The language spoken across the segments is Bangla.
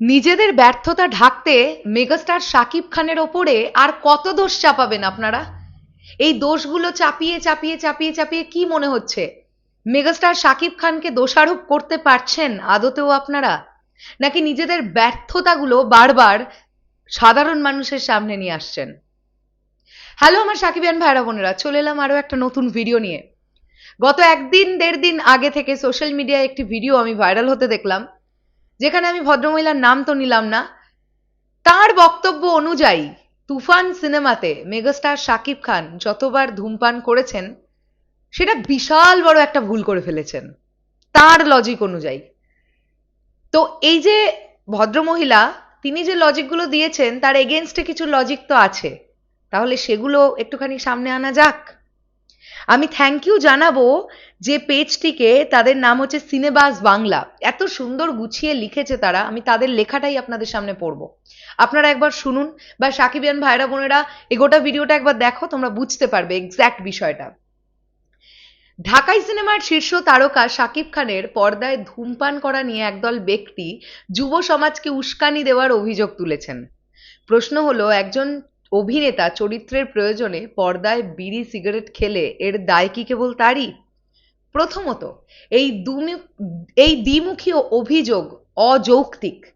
নিজেদের ব্যর্থতা ঢাকতে মেগাস্টার শাকিব খানের ওপরে আর কত দোষ চাপাবেন আপনারা? এই দোষগুলো চাপিয়ে চাপিয়ে চাপিয়ে চাপিয়ে কি মনে হচ্ছে? মেগাস্টার শাকিব খানকে দোষারোপ করতে পারছেন আদতেও আপনারা? নাকি নিজেদের ব্যর্থতাগুলো বারবার সাধারণ মানুষের সামনে নিয়ে আসছেন? হ্যালো আমার সাকিবিয়ান ভাইরা বোনেরা, চলে এলাম আরও একটা নতুন ভিডিও নিয়ে। গত একদিন দেড় দিন আগে থেকে সোশ্যাল মিডিয়ায় একটি ভিডিও আমি ভাইরাল হতে দেখলাম। যেখানে আমি ভদ্রমহিলার নাম তো নিলাম না, তার বক্তব্য অনুযায়ী তুফান সিনেমাতে মেগাস্টার শাকিব খান যতবার ধূমপান করেছেন, সেটা বিশাল বড় একটা ভুল করে ফেলেছেন, তার লজিক অনুযায়ী। তো এই যে ভদ্রমহিলা, তিনি যে লজিকগুলো দিয়েছেন, তার এগেনস্টে কিছু লজিক তো আছে। তাহলে সেগুলো একটুখানি সামনে আনা যাক। আমি থ্যাংক ইউ জানাব যে পেজটিকে তাদের নাম হচ্ছে সিনেবাস বাংলা এত সুন্দর গুছিয়ে লিখেছে তারা, আমি তাদের লেখাটাই আপনাদের সামনে পড়ব। আপনারা একবার শুনুন বা সাকিবিয়ান ভাইরা বোনেরা এই গোটা ভিডিওটা একবার দেখো, তোমরা বুঝতে পারবে এক্স্যাক্ট বিষয়টা। ঢাকাই সিনেমার শীর্ষ তারকা শাকিব খানের পর্দায় ধূমপান করা নিয়ে একদল ব্যক্তি যুব সমাজকে উস্কানি দেওয়ার অভিযোগ তুলেছেন। প্রশ্ন হলো, একজন অভিনেতা চরিত্রের প্রয়োজনে পর্দায় বিড়ি সিগারেট খেলে এর দায় কি কেবল তারই? প্রথমত, এই এই দ্বিমুখী অভিযোগ অযৌক্তিক।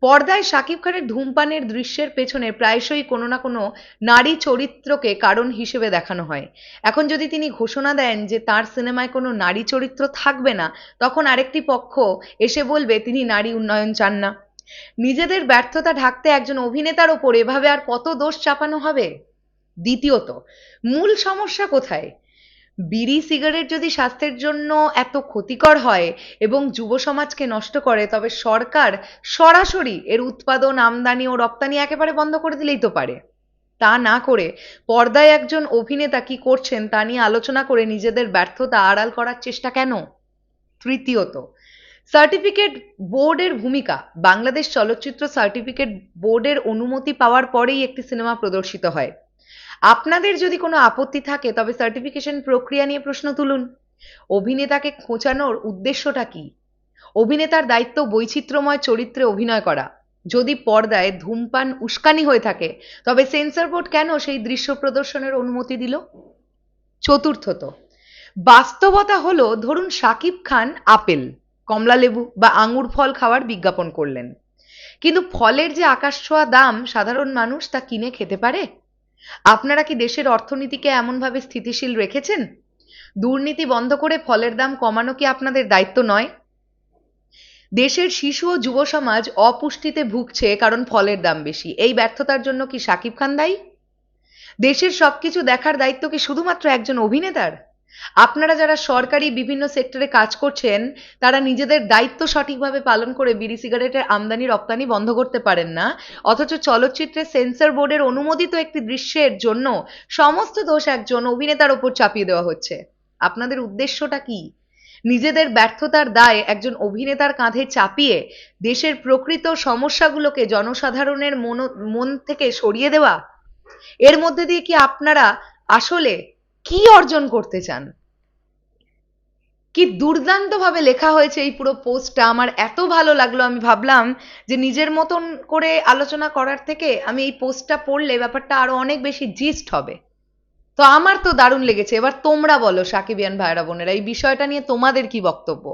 পর্দায় শাকিব খানের ধূমপানের দৃশ্যের পেছনে প্রায়শই কোনো না কোনো নারী চরিত্রকে কারণ হিসেবে দেখানো হয়। এখন যদি তিনি ঘোষণা দেন যে তার সিনেমায় কোনো নারী চরিত্র থাকবে না, তখন আরেকটি পক্ষ এসে বলবে তিনি নারী উন্নয়ন চান না। নিজেদের ব্যর্থতা ঢাকতে একজন অভিনেতার ওপর এভাবে আর কত দোষ চাপানো হবে? দ্বিতীয়ত, মূল সমস্যা কোথায়? বিড়ি, সিগারেট যদি স্বাস্থ্যের জন্য এত ক্ষতিকর হয় এবং যুব সমাজকে নষ্ট করে, তবে সরকার সরাসরি এর উৎপাদন, আমদানি ও রপ্তানি একেবারে বন্ধ করে দিলেই তো পারে। তা না করে পর্দায় একজন অভিনেতা কি করছেন তা নিয়ে আলোচনা করে নিজেদের ব্যর্থতা আড়াল করার চেষ্টা কেন? তৃতীয়ত সার্টিফিকেট বোর্ডের ভূমিকা। বাংলাদেশ চলচ্চিত্র সার্টিফিকেট বোর্ডের অনুমতি পাওয়ার পরেই একটি সিনেমা প্রদর্শিত হয়। আপনাদের যদি কোনো আপত্তি থাকে, তবে সার্টিফিকেশন প্রক্রিয়া নিয়ে প্রশ্ন তুলুন। অভিনেতাকে খোঁচানোর উদ্দেশ্যটা কি? অভিনেতার দায়িত্ব বৈচিত্র্যময় চরিত্রে অভিনয় করা। যদি পর্দায় ধূমপান, উস্কানি হয়ে থাকে, তবে সেন্সর বোর্ড কেন সেই দৃশ্য প্রদর্শনের অনুমতি দিল? চতুর্থত, বাস্তবতা হলো, ধরুন শাকিব খান আপেল। কমলালেবু বা আঙুর ফল খাওয়ার বিজ্ঞাপন করলেন। কিন্তু ফলের যে আকাশ ছোঁয়া দাম, সাধারণ মানুষ তা কিনে খেতে পারে? আপনারা কি দেশের অর্থনীতিকে এমনভাবে স্থিতিশীল রেখেছেন? দুর্নীতি বন্ধ করে ফলের দাম কমানো কি আপনাদের দায়িত্ব নয়? দেশের শিশু ও যুব সমাজ অপুষ্টিতে ভুগছে কারণ ফলের দাম বেশি। এই ব্যর্থতার জন্য কি শাকিব খান দায়ী? দেশের সবকিছু দেখার দায়িত্ব কি শুধুমাত্র একজন অভিনেতার? আপনারা যারা সরকারি বিভিন্ন সেক্টরে কাজ করছেন, তারা নিজেদের দায়িত্ব সঠিকভাবে পালন করে বিড়ি সিগারেটের আমদানি, রপ্তানি বন্ধ করতে পারেন না। অথচ চলচ্চিত্রে সেন্সর বোর্ডের অনুমোদিত একটি দৃশ্যের জন্য সমস্ত দোষ একজন অভিনেতার ওপর চাপিয়ে দেওয়া হচ্ছে। আপনাদের উদ্দেশ্যটা কি? নিজেদের ব্যর্থতার দায় একজন অভিনেতার কাঁধে চাপিয়ে দেশের প্রকৃত সমস্যাগুলোকে জনসাধারণের মন থেকে সরিয়ে দেওয়া? এর মধ্যে দিয়ে কি আপনারা আসলে কি অর্জন করতে চান? কি দুর্দান্তভাবে লেখা হয়েছে এই পুরো পোস্টটা? আমার এত ভালো লাগল, আমি ভাবলাম যে নিজের মতন করে আলোচনা করার থেকে আমি এই পোস্টটা পড়লে ব্যাপারটা আরও অনেক বেশি জিস্ট হবে। তো আমার তো দারুণ লেগেছে। এবার তোমরা বলো সাকিবিয়ান ভাইরা বোনেরা, এই বিষয়টা নিয়ে তোমাদের কি বক্তব্য?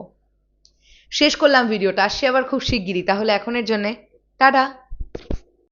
শেষ করলাম ভিডিওটা, আসছি আবার খুব শিগগিরই, তাহলে এখনের জন্যে, টাটা।